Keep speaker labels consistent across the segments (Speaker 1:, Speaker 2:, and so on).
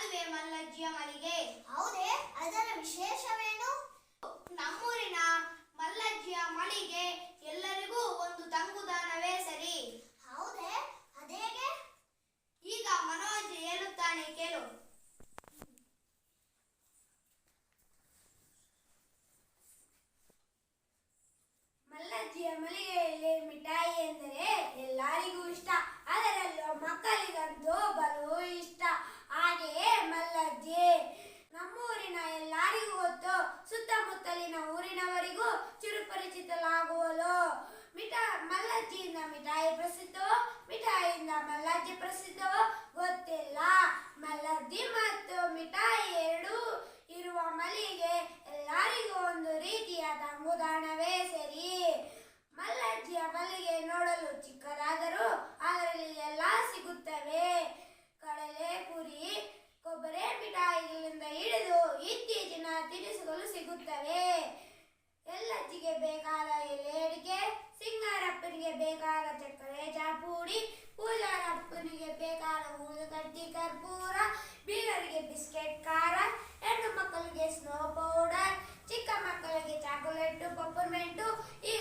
Speaker 1: ಅದುವೇ ಮಲ್ಲಜ್ಜಿಯ ಮಳಿಗೆ. ಹೌದೇ? ಅದರ ವಿಶೇಷವೇನು? ನಮ್ಮೂರಿನ ಮಲ್ಲಜ್ಜಿಯ ಮಳಿಗೆ ಎಲ್ಲರಿಗೂ ಒಂದು ತಂಗುದಾನವೇ ಸರಿ. ಹೌದೇ? ಅದೇಗೆ? ಈಗ ಮನೋಜ್ ಹೇಳುತ್ತಾನೆ ಕೇಳು. ಮಲ್ಲಜ್ಜಿಯ ಮಳಿಗೆಯಲ್ಲಿ ಮಿಠಾಯಿ ಎಂದರೆ ಎಲ್ಲರಿಗೂ ಇಷ್ಟ. ಅದರಲ್ಲೂ ಮಕ್ಕಳಿಗಂತೂ petite ಎಲ್ಲಜ್ಜಿಗೆ ಬೇಕಾದ ಎಲೆ ಅಡಿಕೆ ಸಿಂಗಾರಪ್ಪನಿಗೆ ಬೇಕಾದ ಚಕ್ಕರೆ ಚಾಪುಡಿ ಪೂಜಾರಪ್ಪನಿಗೆ ಬೇಕಾದ ಊದುಗಡ್ಡಿ ಕರ್ಪೂರ ಬೀಗರಿಗೆ ಬಿಸ್ಕೆಟ್ ಖಾರ ಹೆಣ್ಣು ಮಕ್ಕಳಿಗೆ ಸ್ನೋ ಪೌಡರ್ ಚಿಕ್ಕ ಮಕ್ಕಳಿಗೆ ಚಾಕೊಲೇಟು ಪಪ್ಪರ್ಮೆಂಟು ಈಗ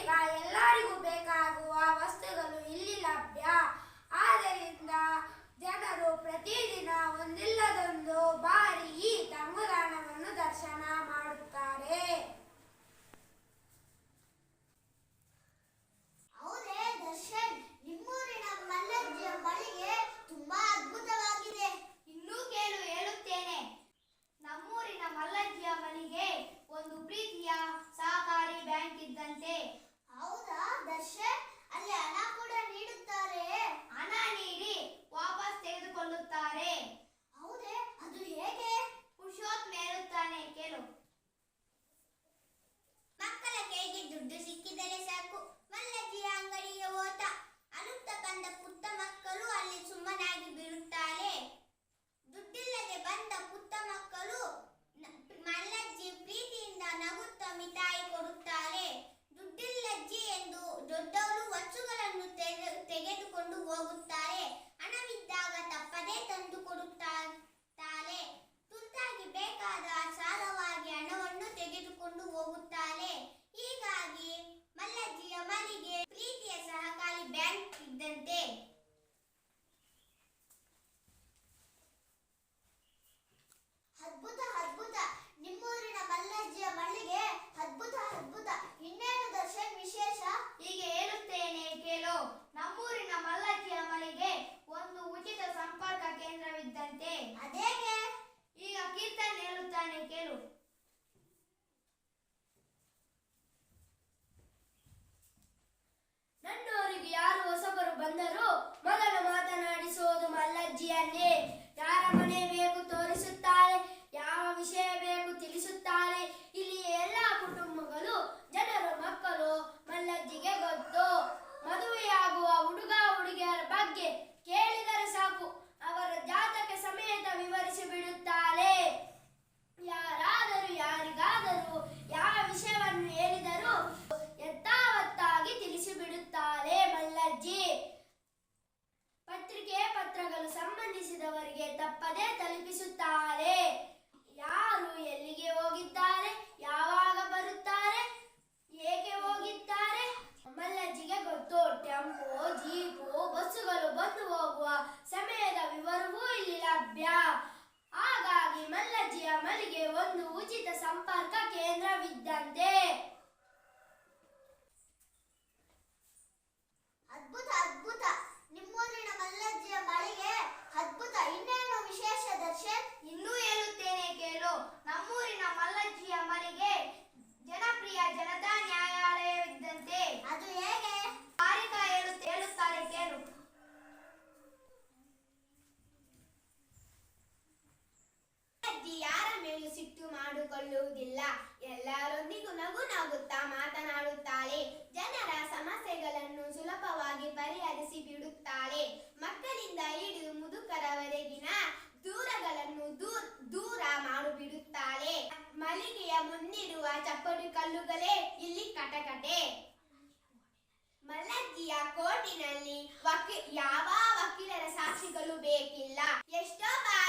Speaker 1: ಅವರಿಗೆ ತಪ್ಪದೇ ತಲುಪಿಸುತ್ತಾರೆ. ಯಾರು ಎಲ್ಲಿಗೆ ಹೋಗಿದ್ದಾರೆ, ಯಾವಾಗ ಬರುತ್ತಾರೆ, ಏಕೆ ಹೋಗಿದ್ದಾರೆ ಮಲ್ಲಜ್ಜಿಗೆ ಗೊತ್ತು. ಟೆಂಪೋ, ಜೀಪು, ಬಸ್ಸುಗಳು ಬಂದು ಹೋಗುವ ಸಮಯದ ವಿವರವೂ ಇಲ್ಲಿ ಲಭ್ಯ ಹಾಗಾಗಿ ಮಲ್ಲಜ್ಜಿಯ ಮನೆಗೆ ಒಂದು
Speaker 2: ಉಚಿತ ಸಂಪರ್ಕ ಕೇಂದ್ರವಿದ್ದಂತೆ ಮಕ್ಕಳಿಂದ ಹಿಡಿದು ಮುದುಕರವರೆಗಿನ ದೂರಗಳನ್ನು ದೂರ ದೂರ ಮಾಡಿಬಿಡುತ್ತಾಳೆ. ಮಲ್ಲಿಗೆಯ ಮುಂದಿರುವ ಚಪ್ಪಡಿ ಕಲ್ಲುಗಳೇ ಇಲ್ಲಿ ಕಟಕಟೆ. ಮಲ್ಲಕ್ಕಿಯ ಕೋರ್ಟಿನಲ್ಲಿ ಯಾವ ವಕೀಲರ ಸಾಕ್ಷಿಗಳು ಬೇಕಿಲ್ಲ. ಎಷ್ಟೋ ಬಾರಿ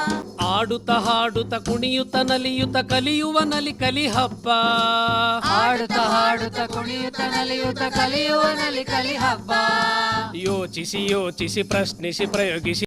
Speaker 3: ಆಡುತ್ತ ಹಾಡುತ್ತ ಕುಣಿಯುತ್ತ ನಲಿಯುತ್ತ ಕಲಿಯುವ ನಲಿ ಕಲಿಹಬ್ಬ. ಆಡುತ್ತ
Speaker 4: ಹಾಡುತ್ತ ಕುಣಿಯುತ್ತ ನಲಿಯುತ್ತ ಕಲಿಯುವ ನಲಿ ಕಲಿಹಬ್ಬ.
Speaker 3: ಯೋಚಿಸಿ ಯೋಚಿಸಿ ಪ್ರಶ್ನಿಸಿ ಪ್ರಯೋಗಿಸಿ